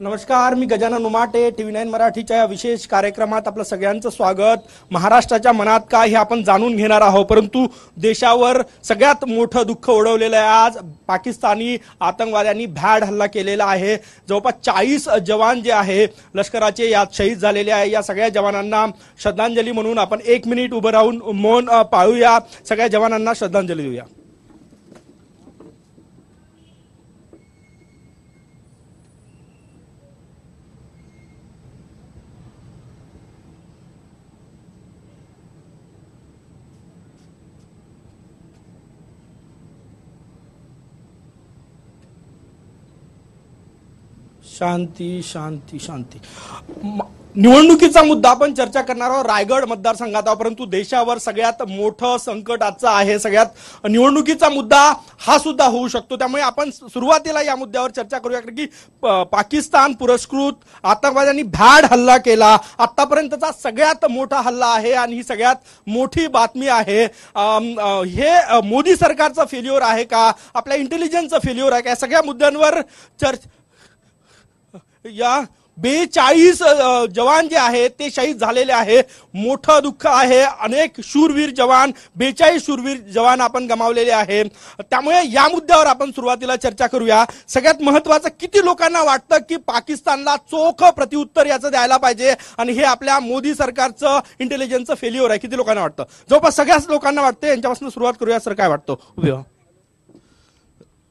नमस्कार मी Gajanan Umate T V nine मराठीच्या या विशेष कार्यक्रमात आपलं सगळ्यांचं स्वागत. महाराष्ट्राच्या मनात काय हे आपण जाणून घेणार आहोत परंतु देशावर सगळ्यात मोठं दुःख ओढवलेलं आहे आज पाकिस्तानी आतंकवाद्यांनी भॅड हल्ला केलेला आहे. जवळपास चाळीस जवान जे आहे लष्कराचे यात शहीद झालेले आहे. या सगळ्या जवानांना श्रद्धांजली म्हणून आपण एक मिनिट उभं राहून मौन पाळूया. सगळ्या जवानांना श्रद्धांजली देऊया. शांती शांती शांती. निवडणुकीचा मुद्दा आपण चर्चा करणार आहोत रायगड मतदारसंघात आहोत परंतु देशावर सगळ्यात मोठं संकट आजचं आहे सगळ्यात. निवडणुकीचा मुद्दा हा सुद्धा होऊ शकतो. त्यामुळे आपण सुरुवातीला या मुद्द्यावर चर्चा करूया कारण की पाकिस्तान पुरस्कृत आतंकवाद्यांनी भॅड हल्ला केला. आतापर्यंतचा सगळ्यात मोठा हल्ला आहे आणि ही सगळ्यात मोठी बातमी आहे. हे मोदी सरकारचं फेल्युअर आहे का? आपल्या इंटेलिजन्सचं फेल्युअर आहे का? या सगळ्या मुद्द्यांवर चर्चा या बेचाळीस जवान जे आहेत ते शहीद झालेले आहे मोठं दुःख आहे. अनेक शूरवीर जवान बेचाळीस शूरवीर जवान आपण गमावलेले आहे. त्यामुळे या मुद्द्यावर आपण सुरुवातीला चर्चा करूया. सगळ्यात महत्वाचं किती लोकांना वाटतं की पाकिस्तानला चोख प्रत्युत्तर याचं द्यायला पाहिजे? आणि हे आपल्या मोदी सरकारचं इंटेलिजन्सचं फेल्युअर आहे. किती लोकांना वाटतं? जवळपास सगळ्याच लोकांना वाटतं यांच्यापासून सुरुवात करूया. सर काय वाटतं? उभे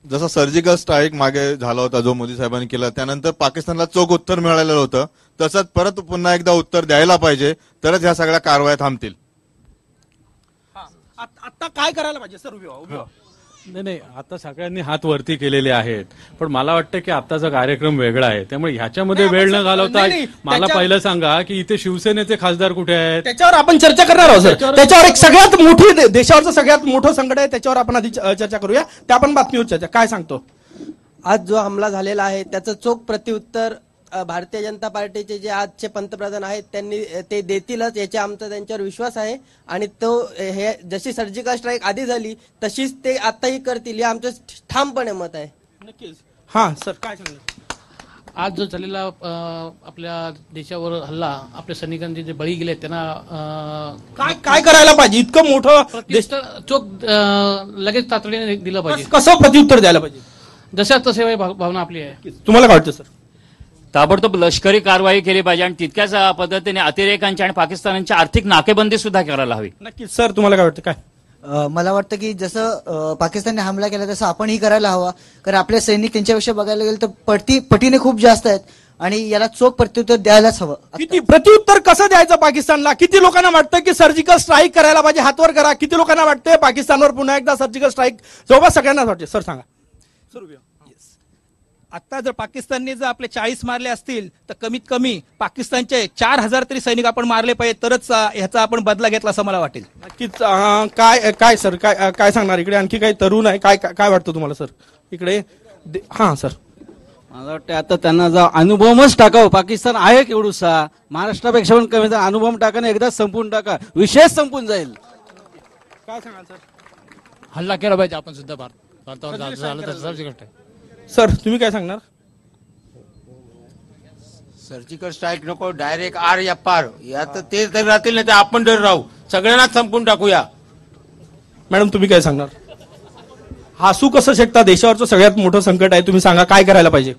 जसा सर्जिकल स्ट्राईक मागे झाला होता जो मोदी साहेबांनी केला त्यानंतर पाकिस्तानला चोख उत्तर मिळालेलं होतं. तसंच परत पुन्हा एकदा उत्तर द्यायला पाहिजे तरच ह्या सगळ्या कारवाया थांबतील. आता काय करायला पाहिजे सर नाही नाही आता सगळ्यांनी हात वरती केलेले आहेत. पण मला वाटतं की आताचा कार्यक्रम वेगळा आहे. त्यामुळे ह्याच्यामध्ये वेळ न घालवता मला पहिलं सांगा की इथे शिवसेनेचे खासदार कुठे आहेत? त्याच्यावर आपण चर्चा करणार आहोत सर. त्याच्यावर एक सगळ्यात मोठी देशावरचं सगळ्यात मोठं संकट आहे त्याच्यावर आपण आधी चर्चा करूया. त्या आपण बातमीवर चर्चा काय सांगतो? आज जो हमला झालेला आहे त्याचं चोख प्रत्युत्तर भारतीय जनता पार्टीचे जे आजचे पंतप्रधान आहेत त्यांनी ते देतीलच याचा आमचा त्यांच्यावर विश्वास आहे. आणि तो हे जशी सर्जिकल स्ट्राईक आधी झाली तशीच ते आताही करतील हे आमचं ठामपणे मत आहे. नक्कीच. हा सर काय आज जो झालेला आपल्या देशावर हल्ला आपल्या सैनिकांचे जे बळी गेले त्यांना काय काय करायला पाहिजे? इतकं मोठं देश चोख लगेच तातडीने दिलं पाहिजे. कसं प्रत्युत्तर द्यायला पाहिजे? जशा तसे भाव- भावना आपली आहे. तुम्हाला काय वाटतं सर? ताबडतोब लष्करी कारवाई केली पाहिजे आणि तितक्याच पद्धतीने अतिरेकांची आणि पाकिस्तानांची आर्थिक नाकेबंदी सुद्धा करायला हवी. नक्कीच. सर तुम्हाला काय वाटतं? काय? मला वाटतं की जसं पाकिस्तानने हमला केला तसं आपणही करायला हवा. कारण आपले सैनिक त्यांच्यापेक्षा बघायला गेलं तर पटी पटीने खूप जास्त आहेत. आणि याला चोख प्रत्युत्तर द्यायलाच हवं. किती प्रत्युत्तर कसं द्यायचं पाकिस्तानला? किती लोकांना वाटतं की सर्जिकल स्ट्राईक करायला पाहिजे? हातवर करा. किती लोकांना वाटतं पाकिस्तानवर पुन्हा एकदा सर्जिकल स्ट्राईक जवळपास सगळ्यांनाच वाटते सर सांगा. सर. आता जर पाकिस्तानने जर आपले चाळीस मारले असतील तर कमीत कमी पाकिस्तानचे चार हजार तरी सैनिक आपण मारले पाहिजे तरच ह्याचा आपण बदला घेतला असं मला वाटेल. नक्कीच काय काय सर काय काय सांगणार? इकडे आणखी काही तरुण आहे काय काय काय वाटतं तुम्हाला सर? इकडे हा सर. मला वाटतं आता त्यांना जा अनुभवच टाकावं. पाकिस्तान आहे केवढूसा महाराष्ट्रापेक्षा पण कमी अनुभव टाका ना एकदाच संपून टाका. विशेष संपून जाईल. काय सांगाल सर? हल्ला केला पाहिजे आपण सुद्धा भारत भारतावर झालं- तर सर तुम्ही काय सांगणार? सर्जिकल स्ट्राईक नको डायरेक्ट आर या पार. या तर ते तरी राहतील नाही तर आपण तरी राहू. सगळ्यांनाच संपून टाकूया. मॅडम तुम्ही काय सांगणार? हसू कसं शकता? देशावरचं सगळ्यात मोठं संकट आहे. तुम्ही सांगा काय करायला पाहिजे?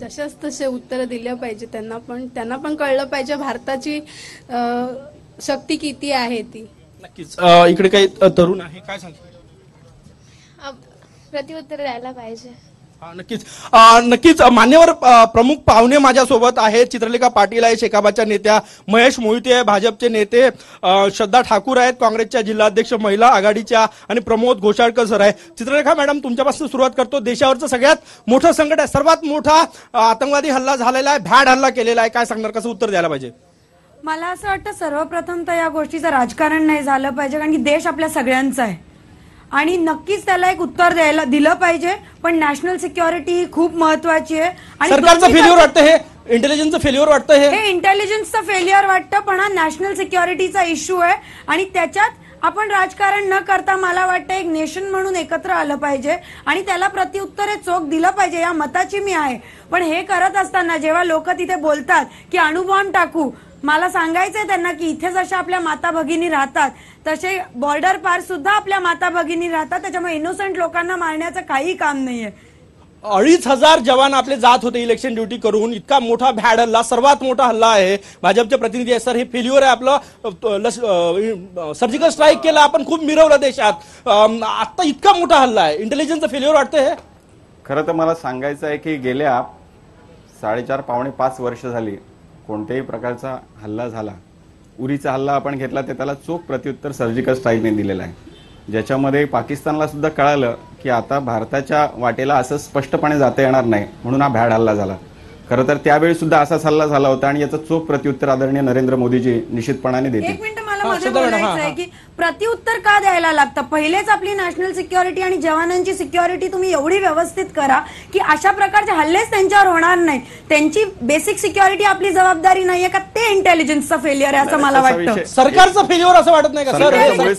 जशाच तसे उत्तर दिले पाहिजे त्यांना पण. त्यांना पण कळलं पाहिजे भारताची अ, शक्ती किती आहे ती. नक्कीच. अं, इकडे काही अं, तरुण आहे. काय सांगतो प्रत्युत्तर द्यायला पाहिजे. हा, नक्कीच. नक्कीच मान्यवर प्रमुख पाहुणे माझ्यासोबत आहेत चित्रलेखा पाटील आहे शेकाबाच्या नेत्या महेश मोहिते आहे भाजपचे नेते श्रद्धा ठाकूर आहेत काँग्रेसच्या जिल्हाध्यक्ष महिला आघाडीच्या आणि प्रमोद घोषाळकर सर आहे चित्रलेखा मॅडम तुमच्यापासून सुरुवात करतो. देशावरचं सगळ्यात मोठं संकट आहे. सर्वात मोठा आतंकवादी हल्ला झालेला आहे भॅड हल्ला केलेला आहे. काय सांगणार? कसं उत्तर द्यायला पाहिजे? मला असं वाटतं सर्वप्रथम तर या गोष्टीचं राजकारण नाही झालं पाहिजे कारण की देश आपल्या सगळ्यांचा आहे. आणि नक्कीच त्याला एक उत्तर द्यायला दिलं पाहिजे पण नॅशनल सिक्युरिटी ही खूप महत्वाची आहे. आणि सरकारचं दोन्ही फेल्युअर वाटतं हे? इंटेलिजन्सचं फेल्युअर वाटतं हे? इंटेलिजन्सचं पण हा नॅशनल सिक्युरिटीचा इश्यू आहे. आणि त्याच्यात आपण राजकारण न करता मला वाटतं एक नेशन म्हणून एकत्र आलं पाहिजे. आणि त्याला प्रत्युत्तर हे चोख दिलं पाहिजे या मताची मी आहे. पण हे करत असताना जेव्हा लोक तिथे बोलतात की अणुबॉम्ब टाकू मला सांगायचंय त्यांना की इथे जशा आपल्या माता भगिनी राहतात तसे बॉर्डर पार सुद्धा आपल्या माता भगिनी राहतात. त्याच्यामुळे इनोसंट लोकांना मारण्याचं काही काम नाहीये. अडीच हजार जवान आपले जात होते इलेक्शन ड्युटी करून. इतका मोठा भॅड हल्ला सर्वात मोठा हल्ला आहे. भाजपचे प्रतिनिधी आहे सर हे फेल्युअर आहे आपलं. सर्जिकल स्ट्राईक केलं आपण खूप मिरवलं देशात. अम, आता इतका मोठा हल्ला आहे. इंटेलिजन्सचं फेल्युअर वाटतं हे? खरं तर मला सांगायचं आहे की गेल्या साडेचार पावणे पाच वर्ष झाली कोणत्याही प्रकारचा हल्ला झाला उरीचा हल्ला आपण घेतला ते त्याला चोख प्रत्युत्तर सर्जिकल स्ट्राईकने दिलेला आहे. ज्याच्यामध्ये पाकिस्तानला सुद्धा कळालं की आता भारताच्या वाटेला असं स्पष्टपणे जाता येणार नाही म्हणून हा भॅड हल्ला झाला. खरं तर त्यावेळी सुद्धा असाच हल्ला झाला होता आणि याचं चोख प्रत्युत्तर आदरणीय नरेंद्र मोदीजी निश्चितपणाने देतील. एक मिनिट मला मध्ये श्रद्धा मॅडम, बोलायचं आहे. की प्रत्युत्तर का द्यायला लागतं? पहिलेच आपली नॅशनल सिक्युरिटी आणि जवानांची सिक्युरिटी तुम्ही एवढी व्यवस्थित करा की अशा प्रकारचे हल्लेच त्यांच्यावर होणार नाही त्यांची बेसिक सिक्युरिटी आपली जबाबदारी नाहीये का? ते इंटेलिजन्सचं फेलियर आहे असं मला वाटतं. सरकारचं फेल्युअर असं वाटत नाही का सर? हे-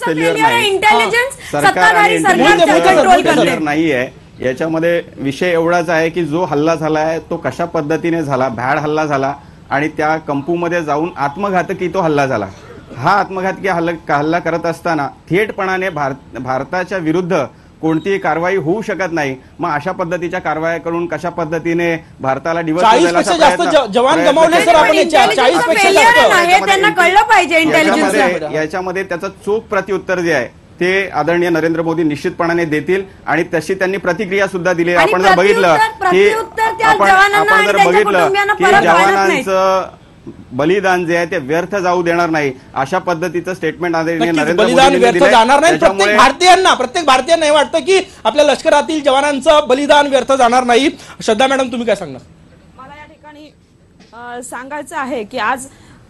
सरकार सत्ताधारी आणि सरकार कंट्रोल करते. नाहीये याच्यामध्ये विषय एवढाच आहे की जो हल्ला झाला आहे तो कशा पद्धतीने झाला? भॅड हल्ला झाला आणि त्या कंपूमध्ये जाऊन आत्मघातकी तो हल्ला झाला. हा आत्मघातकी हल्ला हल्ला करत असताना थेटपणाने भारत भारताच्या विरुद्ध कोणतीही कारवाई होऊ शकत नाही. मग अशा पद्धतीच्या कारवाया करून कशा पद्धतीने भारताला दिवस जवान गमावले सर आपण कळलं पाहिजे इंटेलिजन्स याच्यामध्ये त्याचं चोख प्रत्युत्तर जे आहे ते आदरणीय नरेंद्र मोदी निश्चितपणाने देतील आणि तशी त्यांनी प्रतिक्रिया सुद्धा दिली आपण जर बघितलं की आपण जर बघितलं की. जवानांचं बलिदान जे आहे ते व्यर्थ जाऊ देणार नाही. अशा पद्धतीचं स्टेटमेंट आदरणीय नक्कीच नरेंद्र बलिदान व्यर्थ. जाणार नाही. प्रत्येक भारतीयांना प्रत्येक भारतीयांना हे वाटतं की आपल्या लष्करातील जवानांचं बलिदान व्यर्थ जाणार नाही. श्रद्धा मॅडम तुम्ही काय सांगणार? मला या ठिकाणी सांगायचं आहे की आज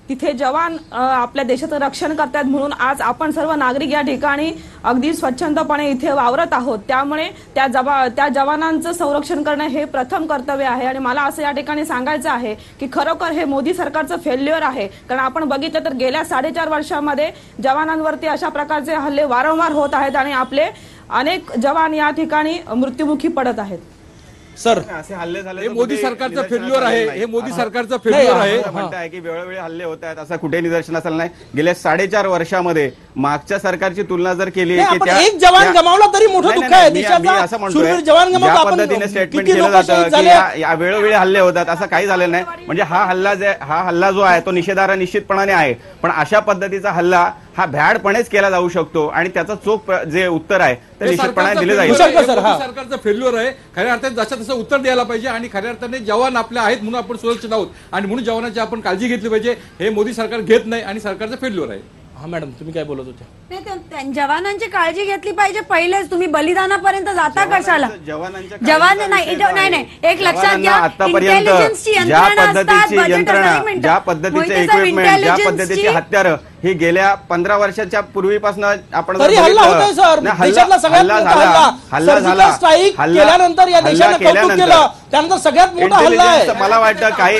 तिथे जवान आपल्या देशाचं रक्षण करतात म्हणून आज आपण सर्व नागरिक या ठिकाणी अगदी स्वच्छंदपणे इथे वावरत आहोत. त्यामुळे त्या जवा त्या जवानांचं संरक्षण करणं हे प्रथम कर्तव्य आहे. आणि मला असं या ठिकाणी सांगायचं आहे की खरोखर हे मोदी सरकारचं फेल्युअर आहे. कारण आपण बघितलं तर गेल्या साडेचार वर्षामध्ये जवानांवरती अशा प्रकारचे हल्ले वारंवार होत आहेत आणि आपले अनेक जवान या ठिकाणी मृत्युमुखी पडत आहेत. सर असे हल्ले झाले हे तर मोदी कुठे सरकारचं निदर्शनास फेल्युअर आहे नाही. हे मोदी. सरकारचं फेल्युअर हा, आहे असं म्हणताय की वेळोवेळी हल्ले होत आहेत असं कुठे निदर्शनास आलं नाही गेल्या साडेचार वर्षामध्ये मागच्या सरकारची तुलना जर केली नाही, की आपण त्या- एक जवान त्या- गमावला तरी मोठं नाही, दुःख नाही, आहे. मी- देशाचा मी असं म्हणतोय, शूरवीर जवान गमावला. ज्या आपण पद्धतीने स्टेटमेंट किती केलं लोकं जातं शहीद की झाले. या या वेळोवेळी हल्ले होतात असं काही झालेलं नाही म्हणजे हा हल्ला जे हा हल्ला जो आहे तो निषेधार्ह निश्चितपणाने आहे पण अशा पद्धतीचा हल्ला हा भ्याडपणेच केला जाऊ शकतो आणि त्याचं चोख प्र- जे उत्तर आहे निश्चितपणे सरकारचं दिले जाईल. फेल्युअर आहे खऱ्या अर्थात जसं तसं उत्तर द्यायला पाहिजे आणि खऱ्या अर्थाने जवान आपले आहेत म्हणून आपण सुरक्षित आहोत. आणि म्हणून जवानांची आपण काळजी घेतली पाहिजे. हे मोदी सरकार घेत नाही आणि सरकारचं फेल्युअर आहे. हा मॅडम तुम्ही काय बोलत होते नाही, त्या- त्या- जवानांची काळजी घेतली पाहिजे पहिलेच. तुम्ही बलिदानापर्यंत जाता कशाला? जवान नाही नाही एक लक्षात घ्या आतापर्यंत ज्या पद्धतीची यंत्रणा. ज्या पद्धतीचे इक्विपमेंट ज्या पद्धतीची हत्यारं ही गेल्या पंधरा वर्षाच्या पूर्वीपासून आपण हल्ला झाला. स्ट्राईक केल्यानंतर या देशानं कौतुक केलं. त्यानंतर सगळ्यात मोठा हल्ला आहे. मला वाटतं काही.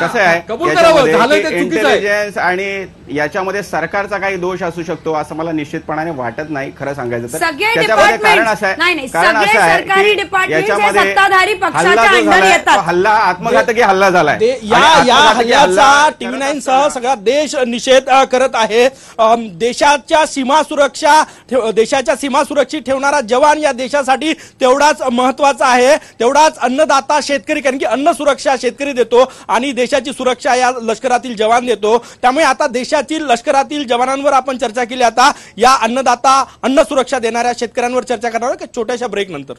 कसं आहे कबूल करावं. झालं याच्यामध्ये ते की चुकीचं आहे. इंटेलिजन्स आणि याच्यामध्ये सरकारचा काही दोष असू शकतो असं मला निश्चितपणाने वाटत नाही खरं सांगायचं तर. सगळे त्याच्यामध्ये कारण असं नाही, आहे नाही, कारण सगळे असं आहे की याच्यामध्ये सत्ताधारी पक्षाच्या हल्ला जो झालाय, हल्ला आत्मघातकी हल्ला झालाय. दे- या हल्ल्याचा हल्ला टीव्ही नाईन सह सगळा देश निषेध करत आहे. देशाच्या सीमा सुरक्षा देशाच्या सीमा सुरक्षित ठेवणारा जवान या देशासाठी तेवढाच महत्त्वाचा आहे. तेवढाच अन्नदाता शेतकरी कारण की अन्न सुरक्षा शेतकरी देतो आणि देशाची सुरक्षा या लष्करातील जवान देतो. त्यामुळे आता देशातील लष्करातील जवानांवर आपण चर्चा केली. आता या अन्नदाता अन्न सुरक्षा देणाऱ्या शेतकऱ्यांवर चर्चा करणार छोट्याशा ब्रेक नंतर.